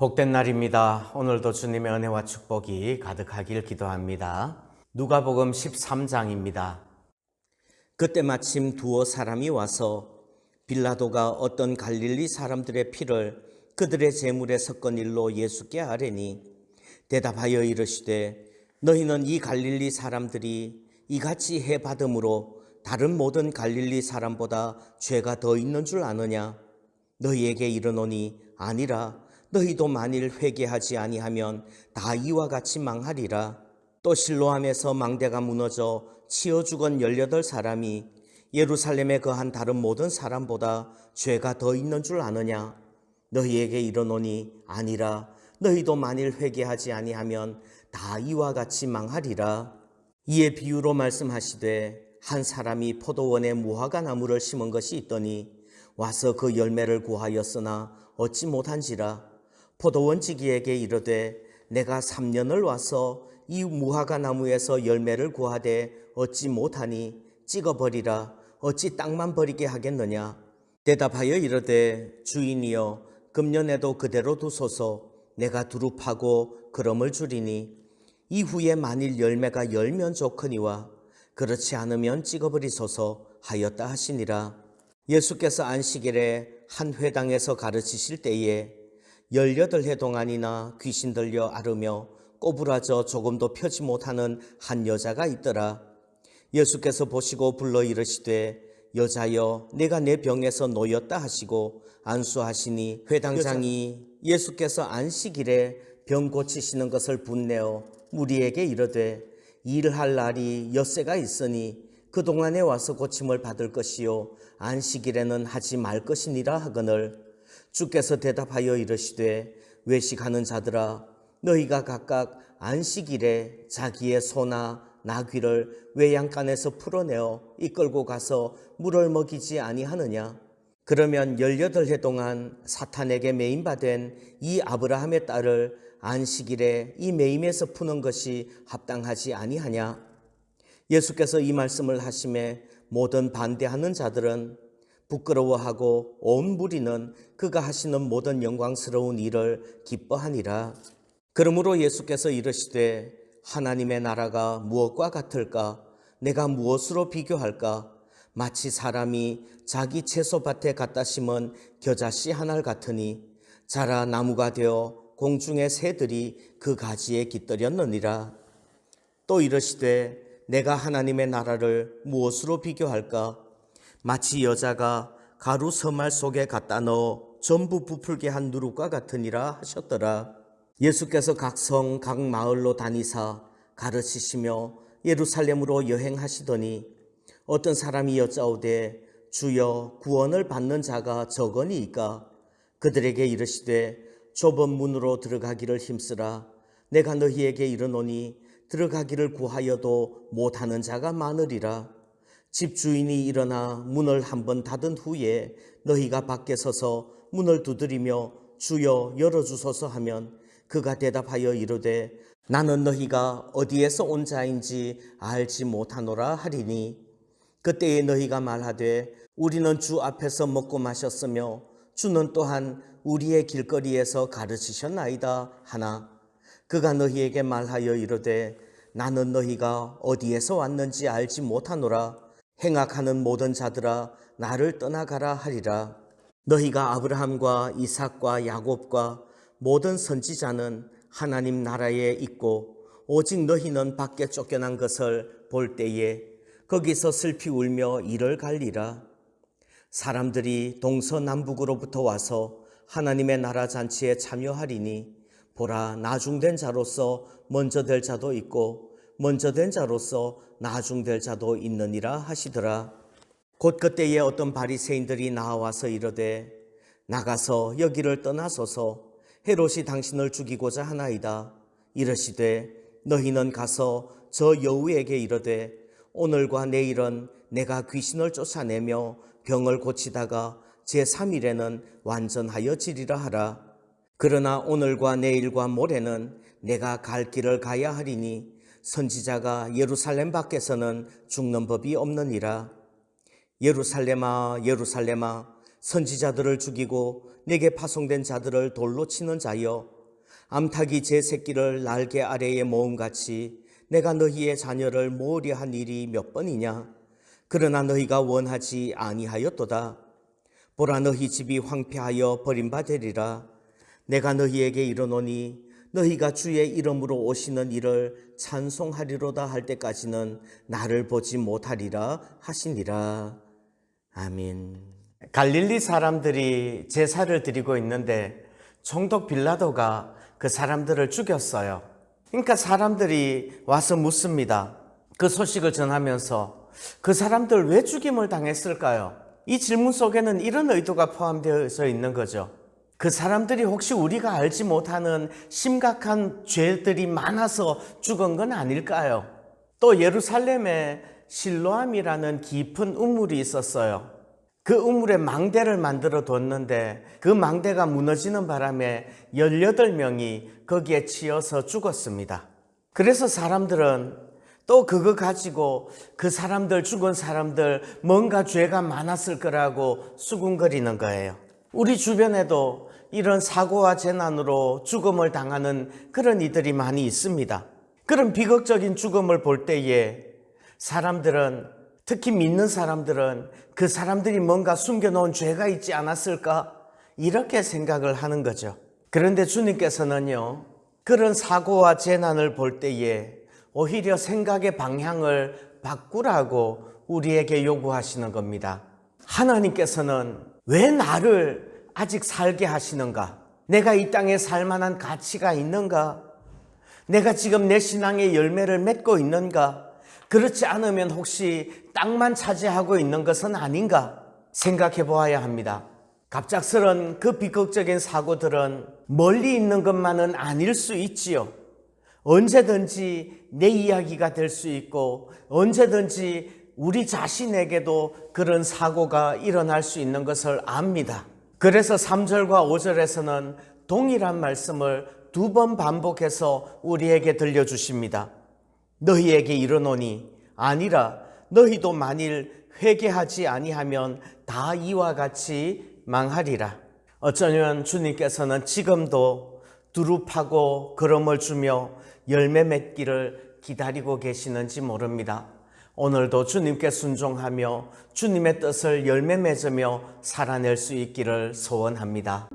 복된 날입니다. 오늘도 주님의 은혜와 축복이 가득하길 기도합니다. 누가복음 13장입니다. 그때 마침 두어 사람이 와서 빌라도가 어떤 갈릴리 사람들의 피를 그들의 제물에 섞은 일로 예수께 아뢰니 대답하여 이르시되 너희는 이 갈릴리 사람들이 이같이 해 받음으로 다른 모든 갈릴리 사람보다 죄가 더 있는 줄 아느냐 너희에게 이르노니 아니라 너희도 만일 회개하지 아니하면 다 이와 같이 망하리라. 또 실로함에서 망대가 무너져 치어 죽은 열여덟 사람이 예루살렘에 거한 다른 모든 사람보다 죄가 더 있는 줄 아느냐? 너희에게 이르노니 아니라 너희도 만일 회개하지 아니하면 다 이와 같이 망하리라. 이에 비유로 말씀하시되 한 사람이 포도원에 무화과 나무를 심은 것이 있더니 와서 그 열매를 구하였으나 얻지 못한지라 포도원지기에게 이르되 내가 3년을 와서 이 무화과 나무에서 열매를 구하되 얻지 못하니 찍어버리라. 어찌 땅만 버리게 하겠느냐? 대답하여 이르되 주인이여 금년에도 그대로 두소서. 내가 두릅하고 그럼을 줄이니 이후에 만일 열매가 열면 좋거니와 그렇지 않으면 찍어버리소서 하였다 하시니라. 예수께서 안식일에 한 회당에서 가르치실 때에 열여덟 해 동안이나 귀신 들려 앓으며 꼬부라져 조금도 펴지 못하는 한 여자가 있더라. 예수께서 보시고 불러 이르시되 여자여 내가 내 병에서 놓였다 하시고 안수하시니 회당장이 예수께서 안식일에 병 고치시는 것을 분내어 무리에게 이르되 일할 날이 엿새가 있으니 그동안에 와서 고침을 받을 것이요 안식일에는 하지 말 것이니라 하거늘 주께서 대답하여 이르시되 외식하는 자들아 너희가 각각 안식일에 자기의 소나 나귀를 외양간에서 풀어내어 이끌고 가서 물을 먹이지 아니하느냐? 그러면 열여덟 해 동안 사탄에게 매임받은 이 아브라함의 딸을 안식일에 이 매임에서 푸는 것이 합당하지 아니하냐? 예수께서 이 말씀을 하심에 모든 반대하는 자들은 부끄러워하고 온 무리는 그가 하시는 모든 영광스러운 일을 기뻐하니라. 그러므로 예수께서 이르시되 하나님의 나라가 무엇과 같을까? 내가 무엇으로 비교할까? 마치 사람이 자기 채소밭에 갖다 심은 겨자씨 하나를 같으니 자라 나무가 되어 공중의 새들이 그 가지에 깃들였느니라. 또 이르시되 내가 하나님의 나라를 무엇으로 비교할까? 마치 여자가 가루 서말 속에 갖다 넣어 전부 부풀게 한 누룩과 같으니라 하셨더라. 예수께서 각 성, 각 마을로 다니사 가르치시며 예루살렘으로 여행하시더니 어떤 사람이 여짜오되 주여 구원을 받는 자가 적으니이까? 그들에게 이르시되 좁은 문으로 들어가기를 힘쓰라. 내가 너희에게 이르노니 들어가기를 구하여도 못하는 자가 많으리라 집 주인이 일어나 문을 한번 닫은 후에 너희가 밖에 서서 문을 두드리며 주여 열어주소서 하면 그가 대답하여 이르되 나는 너희가 어디에서 온 자인지 알지 못하노라 하리니 그때에 너희가 말하되 우리는 주 앞에서 먹고 마셨으며 주는 또한 우리의 길거리에서 가르치셨나이다 하나. 그가 너희에게 말하여 이르되 나는 너희가 어디에서 왔는지 알지 못하노라 행악하는 모든 자들아 나를 떠나가라 하리라. 너희가 아브라함과 이삭과 야곱과 모든 선지자는 하나님 나라에 있고 오직 너희는 밖에 쫓겨난 것을 볼 때에 거기서 슬피 울며 이를 갈리라. 사람들이 동서남북으로부터 와서 하나님의 나라 잔치에 참여하리니 보라 나중된 자로서 먼저 될 자도 있고 먼저 된 자로서 나중될 자도 있느니라 하시더라. 곧 그때에 어떤 바리새인들이 나와서 이르되 나가서 여기를 떠나소서. 헤롯이 당신을 죽이고자 하나이다. 이르시되 너희는 가서 저 여우에게 이르되 오늘과 내일은 내가 귀신을 쫓아내며 병을 고치다가 제3일에는 완전하여 지리라 하라. 그러나 오늘과 내일과 모레는 내가 갈 길을 가야 하리니 선지자가 예루살렘 밖에서는 죽는 법이 없느니라. 예루살렘아, 예루살렘아, 선지자들을 죽이고 내게 파송된 자들을 돌로 치는 자여 암탉이 제 새끼를 날개 아래에 모음같이 내가 너희의 자녀를 모으려 한 일이 몇 번이냐? 그러나 너희가 원하지 아니하였도다. 보라 너희 집이 황폐하여 버림받으리라. 내가 너희에게 이르노니 너희가 주의 이름으로 오시는 이를 찬송하리로다 할 때까지는 나를 보지 못하리라 하시니라 아멘 갈릴리 사람들이 제사를 드리고 있는데 총독 빌라도가 그 사람들을 죽였어요. 그러니까 사람들이 와서 묻습니다. 그 소식을 전하면서 그 사람들 왜 죽임을 당했을까요? 이 질문 속에는 이런 의도가 포함되어 있는 거죠. 그 사람들이 혹시 우리가 알지 못하는 심각한 죄들이 많아서 죽은 건 아닐까요? 또 예루살렘에 실로암이라는 깊은 우물이 있었어요. 그 우물에 망대를 만들어 뒀는데 그 망대가 무너지는 바람에 18명이 거기에 치여서 죽었습니다. 그래서 사람들은 또 그거 가지고 그 사람들 죽은 사람들 뭔가 죄가 많았을 거라고 수군거리는 거예요. 우리 주변에도 이런 사고와 재난으로 죽음을 당하는 그런 이들이 많이 있습니다. 그런 비극적인 죽음을 볼 때에 사람들은 특히 믿는 사람들은 그 사람들이 뭔가 숨겨놓은 죄가 있지 않았을까? 이렇게 생각을 하는 거죠. 그런데 주님께서는요, 그런 사고와 재난을 볼 때에 오히려 생각의 방향을 바꾸라고 우리에게 요구하시는 겁니다. 하나님께서는 왜 나를 아직 살게 하시는가? 내가 이 땅에 살 만한 가치가 있는가? 내가 지금 내 신앙의 열매를 맺고 있는가? 그렇지 않으면 혹시 땅만 차지하고 있는 것은 아닌가 생각해 보아야 합니다. 갑작스런 그 비극적인 사고들은 멀리 있는 것만은 아닐 수 있지요. 언제든지 내 이야기가 될 수 있고 언제든지 우리 자신에게도 그런 사고가 일어날 수 있는 것을 압니다. 그래서 3절과 5절에서는 동일한 말씀을 두 번 반복해서 우리에게 들려주십니다. 너희에게 이르노니 아니라 너희도 만일 회개하지 아니하면 다 이와 같이 망하리라. 어쩌면 주님께서는 지금도 두루 파고 걸음을 주며 열매 맺기를 기다리고 계시는지 모릅니다. 오늘도 주님께 순종하며 주님의 뜻을 열매 맺으며 살아낼 수 있기를 소원합니다.